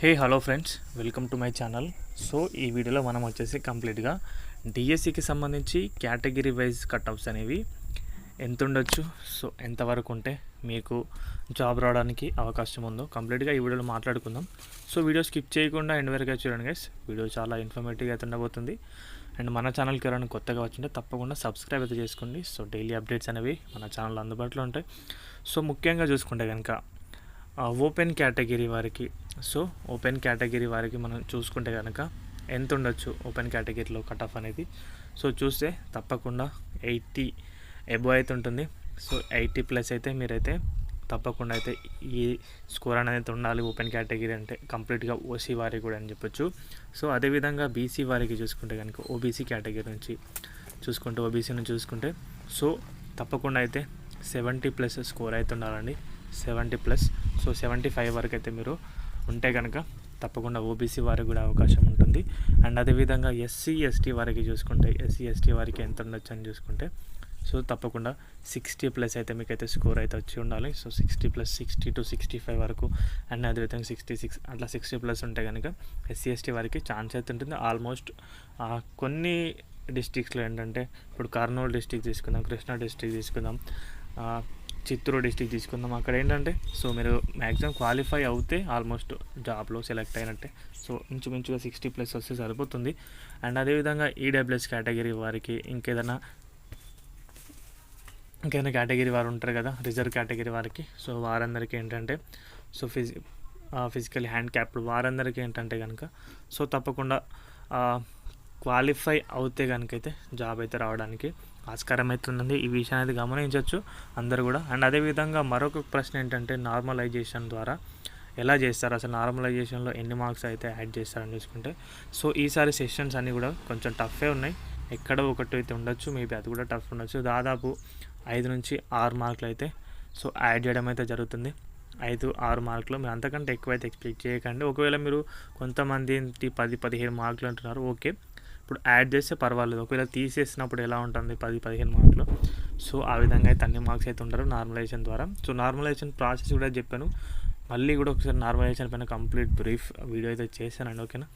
Hey hello friends welcome to my channel so ఈ వీడియోలో మనం వచ్చేసి కంప్లీట్గా డిఎస్సికి సంబంధించి కేటగిరీ వైజ్ కట్అప్స్ అనేవి ఎంత ఉండొచ్చు? సో ఎంతవరకు ఉంటే మీకు జాబ్ రావడానికి అవకాశం ఉందో కంప్లీట్గా ఈ వీడియోలో మాట్లాడుకుందాం. సో వీడియో స్కిప్ చేయకుండా ఎండ్ వరకు చూడండి గైస్ వీడియో చాలా ఇన్ఫర్మేటివ్గా అయితే ఉండబోతుంది. అండ్ మన ఛానల్కి ఎవరైనా కొత్తగా వచ్చింటే తప్పకుండా సబ్స్క్రైబ్ అయితే చేసుకోండి. సో డైలీ అప్డేట్స్ అనేవి మన ఛానల్ అందుబాటులో ఉంటాయి. సో ముఖ్యంగా చూసుకుంటే కనుక ఓపెన్ కేటగిరీ వారికి. సో ఓపెన్ కేటగిరీ వారికి మనం చూసుకుంటే కనుక ఎంత ఉండొచ్చు ఓపెన్ కేటగిరీలో కట్ ఆఫ్ అనేది? సో చూస్తే తప్పకుండా ఎయిటీ ఎబో అయితే ఉంటుంది సో ఎయిటీ ప్లస్ అయితే మీరైతే తప్పకుండా అయితే ఈ స్కోర్ అనేది ఉండాలి ఓపెన్ కేటగిరీ అంటే. కంప్లీట్గా ఓసీ వారికి కూడా అని చెప్పొచ్చు. సో అదేవిధంగా బీసీ వారికి చూసుకుంటే కనుక ఓబీసీ కేటగిరీ నుంచి చూసుకుంటే ఓబీసీ నుంచి చూసుకుంటే సో తప్పకుండా అయితే సెవెంటీ ప్లస్ స్కోర్ అయితే ఉండాలండి. Seventy plus so seventy five వరకు అయితే మీరు ఉంటే కనుక తప్పకుండా ఓబీసీ వారికి కూడా అవకాశం ఉంటుంది. అండ్ అదేవిధంగా ఎస్సీ ఎస్టీ వారికి చూసుకుంటే ఎస్సీ ఎస్టీ వారికి ఎంత ఉండొచ్చు అని చూసుకుంటే సో తప్పకుండా సిక్స్టీ ప్లస్ అయితే మీకైతే స్కోర్ అయితే వచ్చి ఉండాలి. So sixty plus sixty to sixty five వరకు అండ్ అదేవిధంగా సిక్స్టీ సిక్స్ అట్లా సిక్స్టీ ప్లస్ ఉంటే కనుక ఎస్సీ ఎస్టీ వారికి ఛాన్స్ అయితే ఉంటుంది. ఆల్మోస్ట్ కొన్ని డిస్టిక్స్లో ఏంటంటే ఇప్పుడు కర్నూలు డిస్టిక్ తీసుకుందాం కృష్ణా డిస్టిక్ తీసుకుందాం. చిత్తూరు డిస్టిక్ తీసుకుందాం. అక్కడ ఏంటంటే సో మీరు మ్యాక్సిమం క్వాలిఫై అవుతే ఆల్మోస్ట్ జాబ్లో సెలెక్ట్ అయినట్టే. సో ఇంచుమించుగా సిక్స్టీ ప్లస్ వస్తే సరిపోతుంది. అండ్ అదేవిధంగా ఈడబ్ల్యూఎస్ కేటగిరీ వారికి ఇంకేదైనా ఇంకేదైనా కేటగిరీ వారు ఉంటారు కదా రిజర్వ్ కేటగిరీ వారికి. సో వారందరికీ ఏంటంటే సో ఫిజి ఫిజికల్ హ్యాండ్ క్యాప్డ్ వారందరికీ ఏంటంటే కనుక సో తప్పకుండా క్వాలిఫై అవుతే కనుక అయితే జాబ్ అయితే రావడానికి ఆస్కారం అవుతుంది ఈ విషయం అనేది గమనించవచ్చు అందరు కూడా. అండ్ అదేవిధంగా మరొక ప్రశ్న ఏంటంటే నార్మలైజేషన్ ద్వారా ఎలా చేస్తారు? అసలు నార్మలైజేషన్లో ఎన్ని మార్క్స్ అయితే యాడ్ చేస్తారని చూసుకుంటే సో ఈసారి సెషన్స్ అన్నీ కూడా కొంచెం టఫే ఉన్నాయి. ఎక్కడో ఒకటి అయితే ఉండొచ్చు మేబీ అది కూడా టఫ్ ఉండొచ్చు. దాదాపు ఐదు నుంచి ఆరు మార్కులు అయితే సో యాడ్ చేయడం అయితే జరుగుతుంది. ఐదు ఆరు మార్కులు. మీరు అంతకంటే ఎక్కువ అయితే ఎక్స్పెక్ట్ చేయకండి. ఒకవేళ మీరు కొంతమంది పది పదిహేను మార్కులు అంటున్నారు ఓకే. ఇప్పుడు యాడ్ చేస్తే పర్వాలేదు. ఒకవేళ తీసేసినప్పుడు ఎలా ఉంటుంది? పది పదిహేను మార్కులు. సో ఆ విధంగా అయితే అన్ని మార్క్స్ అయితే ఉంటారు నార్మలైజేషన్ ద్వారా. సో నార్మలైజేషన్ ప్రాసెస్ కూడా చెప్పాను. మళ్ళీ కూడా ఒకసారి నార్మలైజేషన్ పైన కంప్లీట్ బ్రీఫ్ వీడియో అయితే చేశానండి ఓకేనా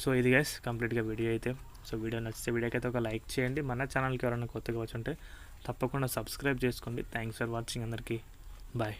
సో ఇది గైస్ కంప్లీట్గా వీడియో అయితే. సో వీడియో నచ్చితే వీడియోకి అయితే ఒక లైక్ చేయండి. మన ఛానల్కి ఎవరైనా కొత్తగా వచ్చి ఉంటే తప్పకుండా సబ్స్క్రైబ్ చేసుకోండి. థ్యాంక్స్ ఫర్ వాచింగ్ అందరికీ. బాయ్